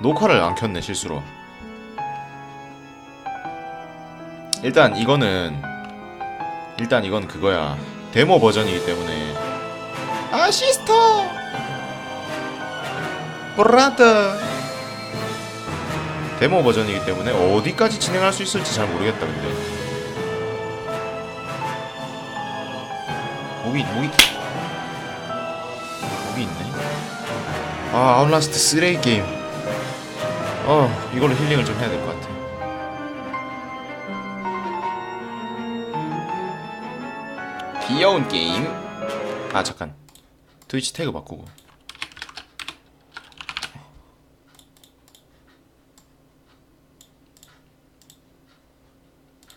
녹화를 안 켰네 실수로. 일단 이거는 일단 이건 그거야. 데모 버전이기 때문에. 아시스터! 브라더! 데모 버전이기 때문에 어디까지 진행할 수 있을지 잘 모르겠다 근데. 목이 목이 목이 있네? 아 아웃라스트 쓰레기 게임 어 이걸로 힐링을 좀 해야 될 것 같아. 귀여운 게임. 아 잠깐. 트위치 태그 바꾸고.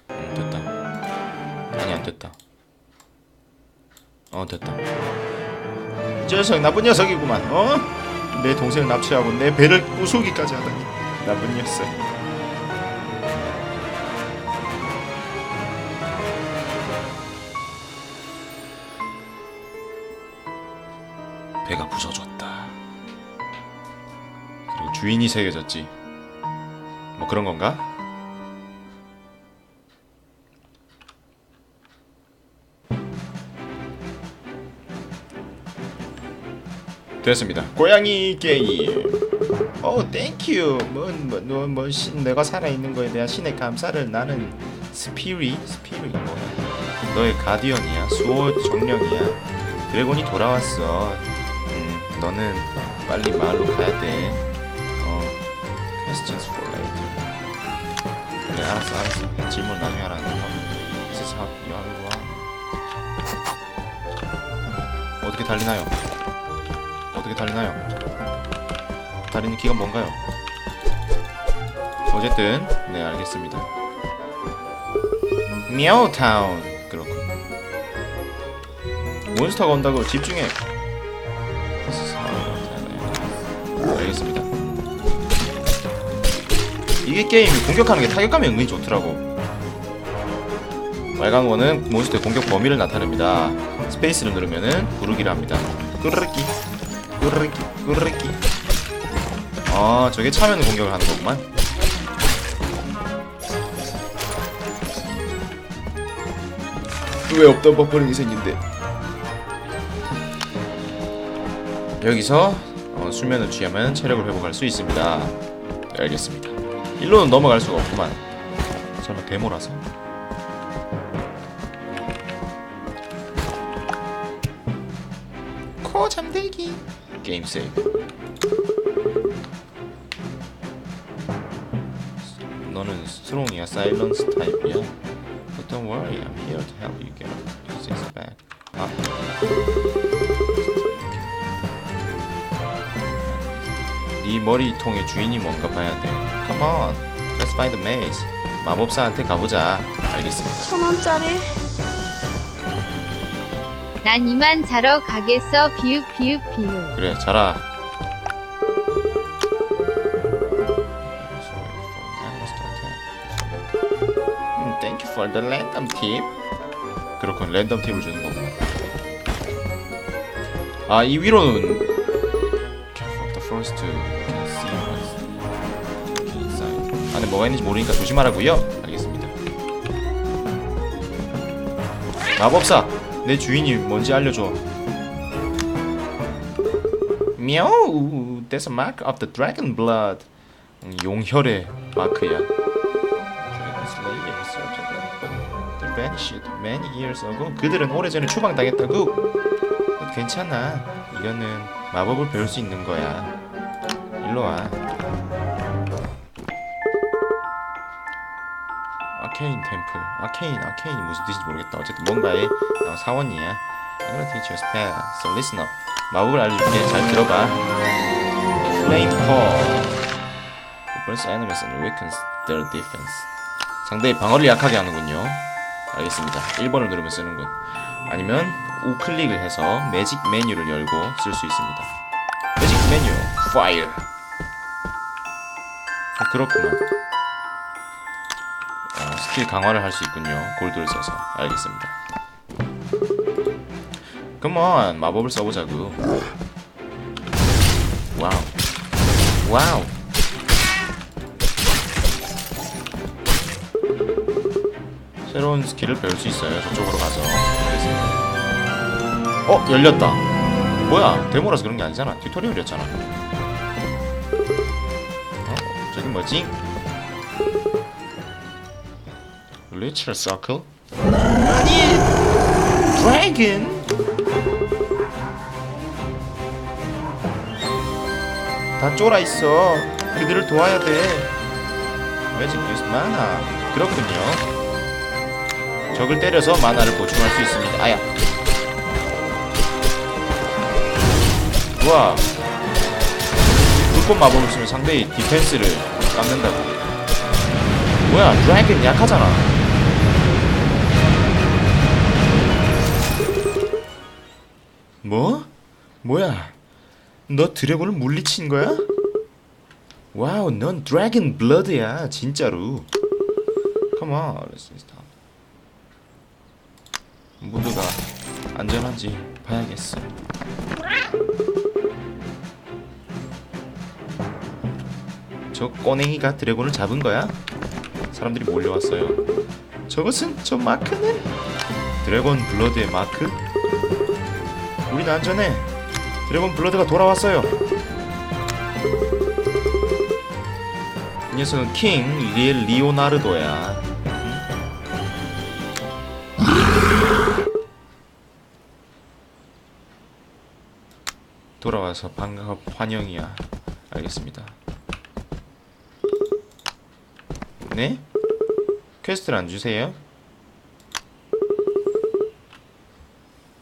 음, 됐다. 아니 안 됐다. 어 됐다. 저 녀석 나쁜 녀석이구만 어? 내 동생을 납치하고 내 배를 부수기까지 하다니 나쁜 녀석. 배가 부서졌다. 그리고 주인이 새겨졌지. 뭐 그런 건가? 됐습니다. 고양이 게임. 어, 땡큐. 뭔뭐 뭐, 뭐, 신, 내가 살아 있는 거에 대한 신의 감사를 나는 스피리 스피리가 뭐야? 너의 가디언이야. 수호 정령이야. 드래곤이 돌아왔어. 음, 너는 빨리 마을로 가야 돼. 어, for later. 그래, 알았어, 알았어. 질문 나중에 하라는 거. You are. 어떻게 달리나요? 어떻게 달리나요? 달리는 키가 뭔가요? 어쨌든 네 알겠습니다. 미아우타운 그렇군. 몬스터가 온다고 집중해. 알겠습니다. 이게 게임이 공격하는 게 타격감이 은근히 좋더라고. 빨간 거는 몬스터의 공격 범위를 나타냅니다. 스페이스를 누르면은 부르기를 합니다. 꾸르르기 꾸르르기 꾸르르기. 아 저게 차면 공격을 하는 거구만. 왜 없던 버퍼링이 생긴데? 여기서 어, 수면을 취하면 체력을 회복할 수 있습니다. 네, 알겠습니다. 일로는 넘어갈 수가 없구만. 설마 데모라서 게임 세이브 너는 스트롱이야 사일런스 타입이야 But don't worry I'm here to help you get this back 아 네 머리통의 주인이 뭔가 봐야 돼 Come on Let's find the maze 마법사한테 가보자 알겠습니다 천 원짜리. 난 이만 자러 가겠어. 비읍 비읍 비읍. 그래 자라. 음, Thank you for the random tip. 그렇군 랜덤 팁을 주는 거구나. 아이 위로는 first to see what's inside. 안에 뭐가 있는지 모르니까 조심하라고요? 알겠습니다. 마법사 내 주인이 뭔지 알려줘 미야오 That's a mark of the dragon blood 음, 용혈의 마크야 vanished many years ago 그들은 오래전에 추방당했다고 괜찮아 이거는 마법을 배울 수 있는 거야 일로 와 아케인 템플. 아케인 아케인이 무슨 뜻인지 모르겠다. 어쨌든 뭔가의 어, 사원이야. I'm gonna teach you a spell so listen up. 마법을 알려줄게. 잘 들어봐. Flame Paw Burns enemies and weakens their defense. 상대의 방어를 약하게 하는군요. 알겠습니다. 1번을 누르면 쓰는군 아니면 우클릭을 해서 매직 메뉴를 열고 쓸 수 있습니다. 매직 메뉴 Fire. 아, 그렇구나. 어, 스킬 강화를 할 수 있군요. 골드를 써서. 알겠습니다. 컴온! 마법을 써보자구. 와우. 와우! 새로운 스킬을 배울 수 있어요. 저쪽으로 가서. 알겠습니다. 어! 열렸다! 뭐야! 데모라서 그런 게 아니잖아. 튜토리얼이었잖아. 어? 저기 뭐지? 리처 서클? 아니 드래곤? 다 쫄아 있어. 그들을 도와야 돼. 매직 뉴스 마나. 그렇군요. 적을 때려서 마나를 보충할 수 있습니다. 아야. 우와. 불꽃 마법을 쓰면 상대의 디펜스를 깎는다고. 뭐야, 드래곤 약하잖아. 뭐? 뭐야? 너 드래곤을 물리친 거야? 와우, 넌 드래곤 블러드야, 진짜로. Come on, let's stop. 모두가 안전한지 봐야겠어. 저 꼬냉이가 드래곤을 잡은 거야? 사람들이 몰려왔어요. 저것은 저 마크는 드래곤 블러드의 마크? 우린 안전해. 드래곤 블러드가 돌아왔어요. 이 녀석은 킹 리, 리오나르도야. 돌아와서 반갑 환영이야. 알겠습니다. 네? 퀘스트를 안 주세요?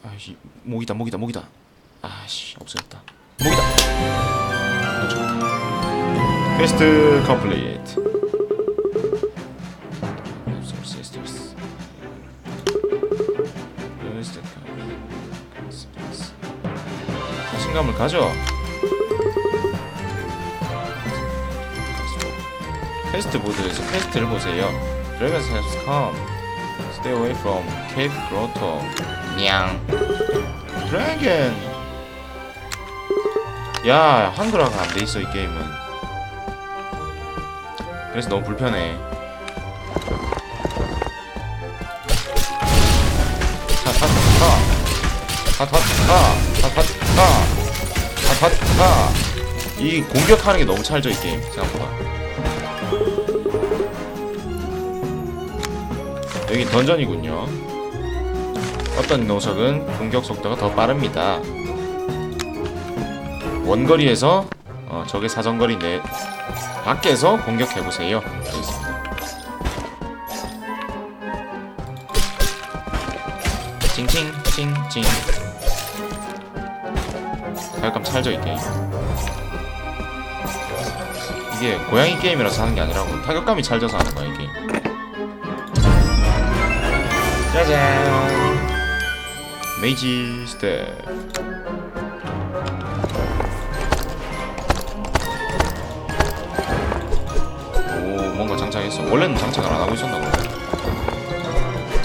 아씨 목이다 목이다 목이다. 아씨 없어졌다. 목이다. 퀘스트 컴플리트. 자신감을 가져. 퀘스트 보드에서 퀘스트를 보세요. Have come. Stay away from Cape Grotto. 냥. 드래곤. 야 한글화가 안 돼 있어 이 게임은. 그래서 너무 불편해. 타타타타타타타타타타타타타 이 공격하는 게 너무 찰져 이 게임 생각보다. 여기 던전이군요. 어떤 녀석은 공격 속도가 더 빠릅니다. 원거리에서 어, 적의 사정거리 내 밖에서 공격해 보세요. 알겠습니다. 칭칭 칭칭. 약간 찰져 이 게임. 이게 고양이 게임이라서 하는 게 아니라고 타격감이 찰져서 하는 거야 이 게임. 짜잔. 메이지 스텝. 오 뭔가 장착했어 원래는 장착을 안 하고 있었나 보네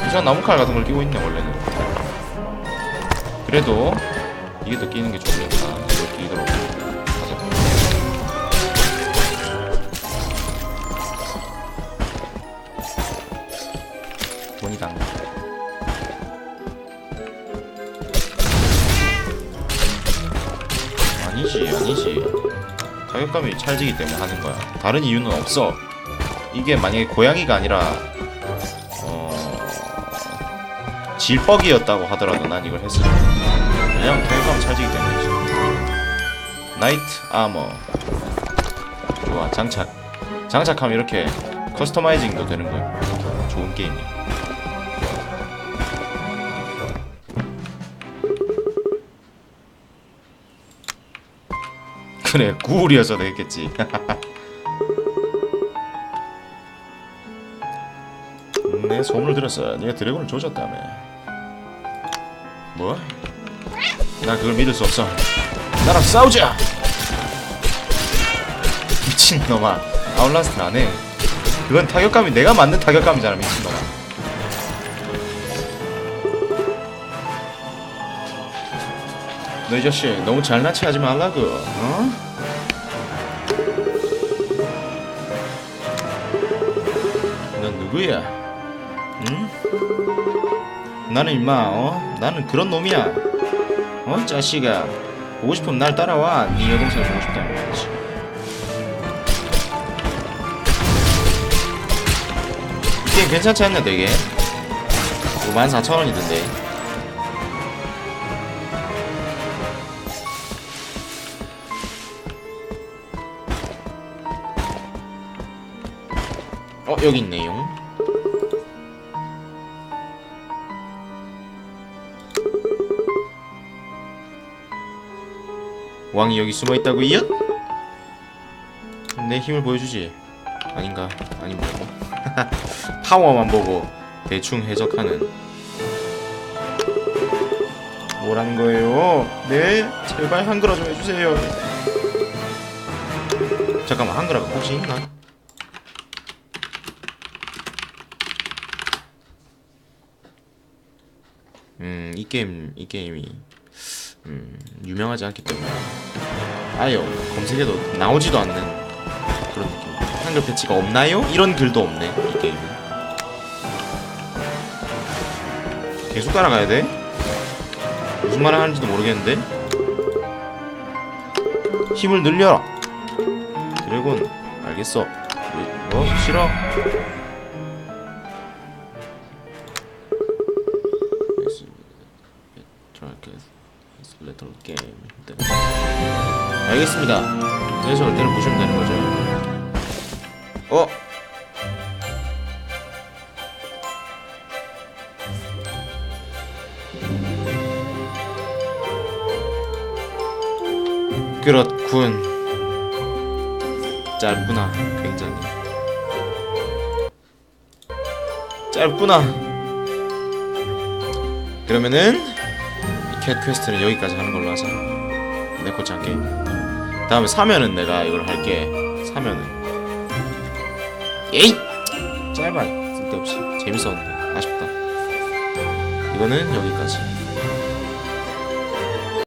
이상 나무칼 같은 걸 끼고 있네 원래는 그래도 이게 더 끼는 게 좋으니까 이걸 끼도록 아니지 아니지 타격감이 찰지기 때문에 하는 거야. 다른 이유는 없어. 이게 만약에 고양이가 아니라 어 질뻑이었다고 하더라도 난 이걸 했을 거야. 왜냐면 타격감이 찰지기 때문이지. 나이트 아머. 좋아 장착. 장착하면 이렇게 커스터마이징도 되는 거야. 좋은 게임이야. 그래 구울이어서 되겠지. 내 소문을 들었어. 네가 드래곤을 조졌다며. 뭐? 나 그걸 믿을 수 없어. 나랑 싸우자. 미친놈아. 아웃라스트 안 해. 그건 타격감이 내가 만든 타격감이잖아, 미친놈아. 너 이 자식 너무 잘나치 하지 말라고, 어? 넌 누구야? 응? 나는 임마 어? 나는 그런 놈이야. 어 자식아. 보고 싶으면 날 따라와. 네 여동생 보고 싶다는 거지. 이 게임 괜찮지 않냐 되게? 이거 14,000원이던데 어 여기 있네요 왕이 여기 숨어 있다고 이엇? 내 힘을 보여주지 아닌가 아니 뭐고 파워만 보고 대충 해석하는 뭐라는 거예요? 네 제발 한글화 좀 해주세요 잠깐만 한글화가 혹시 있나? 음, 이 게임, 이 게임이, 음, 유명하지 않기 때문에, 아예 검색해도 나오지도 않는 그런 느낌. 한글 패치가 없나요? 이런 글도 없네, 이 게임은. 계속 따라가야 돼? 무슨 말을 하는지도 모르겠는데? 힘을 늘려라! 드래곤, 알겠어. 뭐, 싫어? Little game. 네. 알겠습니다. 그래서 올 때는 보시면 되는 거죠. 어? 그렇군. 짧구나, 굉장히. 짧구나. 그러면은 캣 퀘스트는 여기까지 하는 걸로 하자. 내 거지 않게. 다음에 사면은 내가 이걸 할게. 사면은. 에이! 짧아. 쓸데없이. 재밌었는데. 아쉽다. 이거는 여기까지.